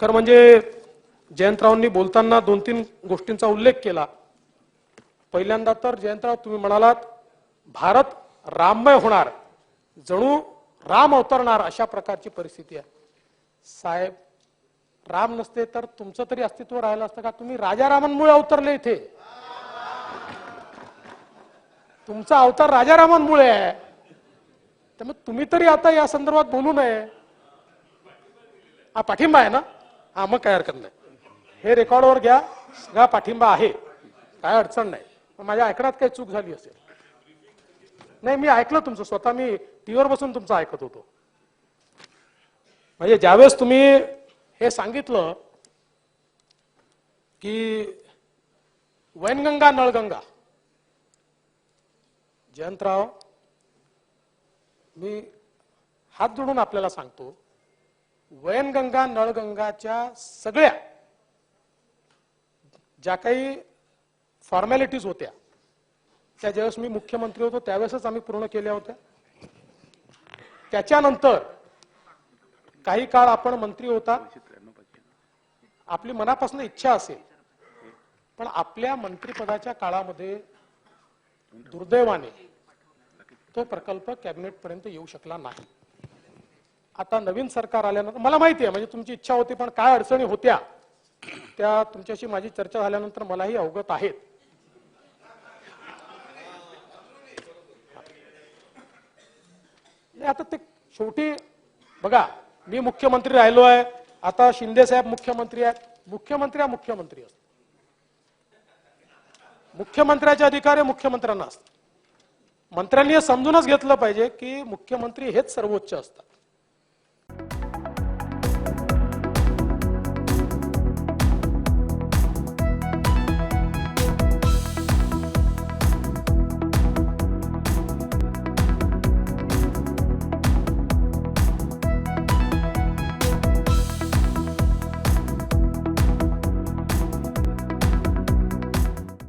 खरं म्हणजे जयंतरावांनी बोलताना दोन तीन गोष्टींचा उल्लेख केला. पहिल्यांदा तर जयंतराव तुम्ही म्हणालात भारत राममय होणार जणू राम अवतरणार अशा प्रकारची परिस्थिती आहे. साहेब राम नसते तर तुमचं तरी अस्तित्व राहिलं असतं का? तुम्ही राजारामांमुळे अवतरले इथे. तुमचा अवतार राजारामांमुळे आहे. त्यामुळे तुम्ही तरी आता या संदर्भात बोलू नये. हा पाठिंबा आहे ना? हा मग काय हरकत नाही. हे रेकॉर्डवर घ्या सगळा पाठिंबा आहे. काय अडचण नाही. पण माझ्या ऐकण्यात काही चूक झाली असेल. नाही मी ऐकलं तुमचं स्वतः मी टीव्हीवर बसून तुमचं ऐकत होतो. म्हणजे ज्यावेळेस तुम्ही हे सांगितलं की वैनगंगा नळगंगा. जयंतराव मी हात जोडून आपल्याला सांगतो वयनगंगा नळगंगाच्या सगळ्या ज्या काही फॉर्मॅलिटीज होत्या त्या ज्यावेळेस मी मुख्यमंत्री होतो त्यावेळेसच आम्ही पूर्ण केल्या होत्या. त्याच्यानंतर काही काळ आपण मंत्री होता. आपली मनापासून इच्छा असेल पण आपल्या मंत्रिपदाच्या काळामध्ये दुर्दैवाने तो प्रकल्प कॅबिनेट पर्यंत येऊ शकला नाही. आता नवीन सरकार आल्यानंतर मला माहिती आहे म्हणजे तुमची इच्छा होती पण काय अडचणी होत्या त्या तुमच्याशी माझी चर्चा झाल्यानंतर मलाही अवगत आहेत. आता ते शेवटी बघा मी मुख्यमंत्री राहिलो आहे आता शिंदे साहेब मुख्यमंत्री आहेत मुख्यमंत्री हा मुख्यमंत्री असतो मुख्यमंत्र्याचे अधिकार हे मुख्यमंत्र्यांना असतात. मंत्र्यांनी हे समजूनच घेतलं पाहिजे की मुख्यमंत्री हेच सर्वोच्च असतात.